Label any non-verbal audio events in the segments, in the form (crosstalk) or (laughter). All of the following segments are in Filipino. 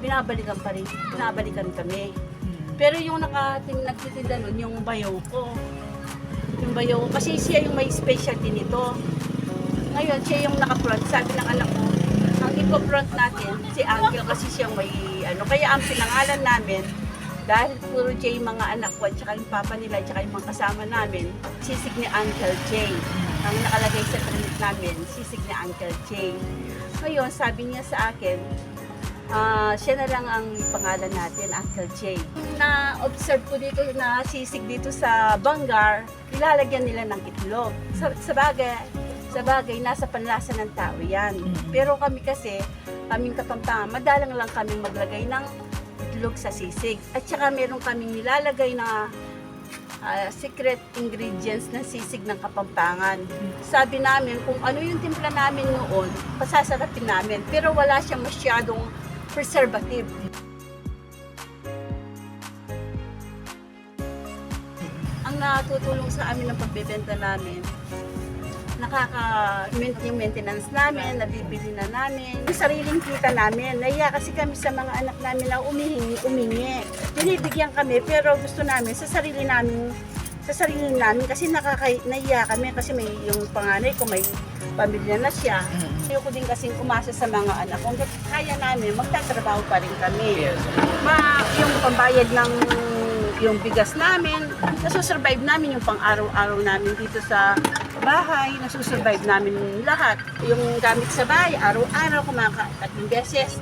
binabalikan pa rin, binabalikan kami. Pero yung nakating nagtitinda nun, yung bayaw ko. Yung bayaw ko, kasi siya yung may specialty nito. Ngayon, siya yung naka-front. Sabi ng anak ko, ang ipo-front natin, si Uncle kasi siya may ano. Kaya ang pinangalan namin, dahil puro J yung mga anak ko, at saka yung papa nila, at saka yung mga kasama namin, sisig ni Uncle J. Ang nakalagay sa trinit namin, sisig ni Uncle J. Ngayon, sabi niya sa akin, Ah, siya na lang ang pangalan natin, Uncle J. Na-observe ko dito na sisig dito sa Bangar, nilalagyan nila ng itlog. Sa, sa bagay, sa bagay, nasa panlasa ng tao yan. Mhm. Pero kami kasi, kaming kapampangan, madalang lang kaming maglagay ng itlog sa sisig. At saka meron kaming nilalagay na ah, secret ingredients ng sisig ng kapampangan. Sabi namin kung ano yung timpla namin noon, pasasarapin namin. Pero wala siyang masyadong preservative. Ang natutulong sa amin ng pagbebenta namin, nakaka yung maintenance namin, nabibili na namin, yung sariling kita namin. Naiya kasi kami sa mga anak namin na umihingi, umingi. Binibigyan kami pero gusto namin sa sarili namin sa sarili namin kasi nakaka naiya kami kasi may yung panganay ko may pamilya na siya. Ayoko din kasi kumasa sa mga anak. Kung kaya namin, magtatrabaho pa rin kami. Ma, yung pambayad ng yung bigas namin, nasusurvive namin yung pang-araw-araw namin dito sa bahay, nasusurvive namin lahat. Yung gamit sa bahay, araw-araw kumaka tatlong beses,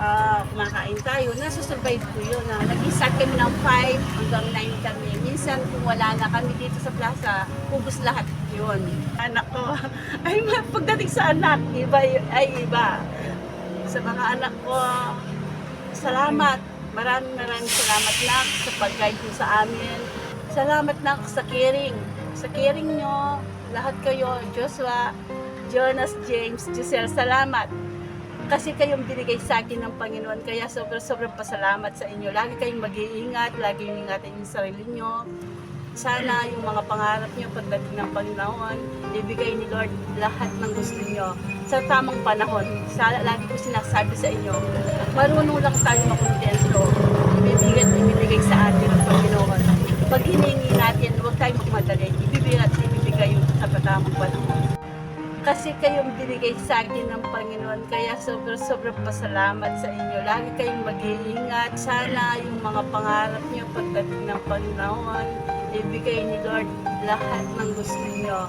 ah, kumakain tayo, nasusurvive ko yun. Na, nag-start kami ng 5 hanggang 9 kami. Minsan kung wala na kami dito sa plaza, ubus lahat yun. Anak ko, (laughs) ay pagdating sa anak, iba, ay iba. Sa mga anak ko, salamat. Maraming maraming salamat lang sa pag-guide sa amin. Salamat lang sa caring. Sa caring nyo, lahat kayo, Joshua, Jonas, James, Giselle, salamat. Kasi kayong binigay sa akin ng Panginoon. Kaya sobrang sobrang pasalamat sa inyo. Lagi kayong mag-iingat, lagi ingatan yung sarili nyo. Sana yung mga pangarap nyo pagdating ng Panginoon, ibigay ni Lord lahat ng gusto nyo sa tamang panahon. Sa, lagi ko sinasabi sa inyo, marunong lang tayo makontento. Ibibigay at ibibigay sa atin ng Panginoon. Pag hiningi natin, huwag tayong magmadali. Ibibigay at ibibigay yung sa tamang panahon. Kasi kayong binigay sa akin ng Panginoon, kaya sobrang sobrang pasalamat sa inyo. Lagi kayong mag-iingat. Sana yung mga pangarap nyo pagdating ng Panginoon, ibigay ni Lord lahat ng gusto nyo.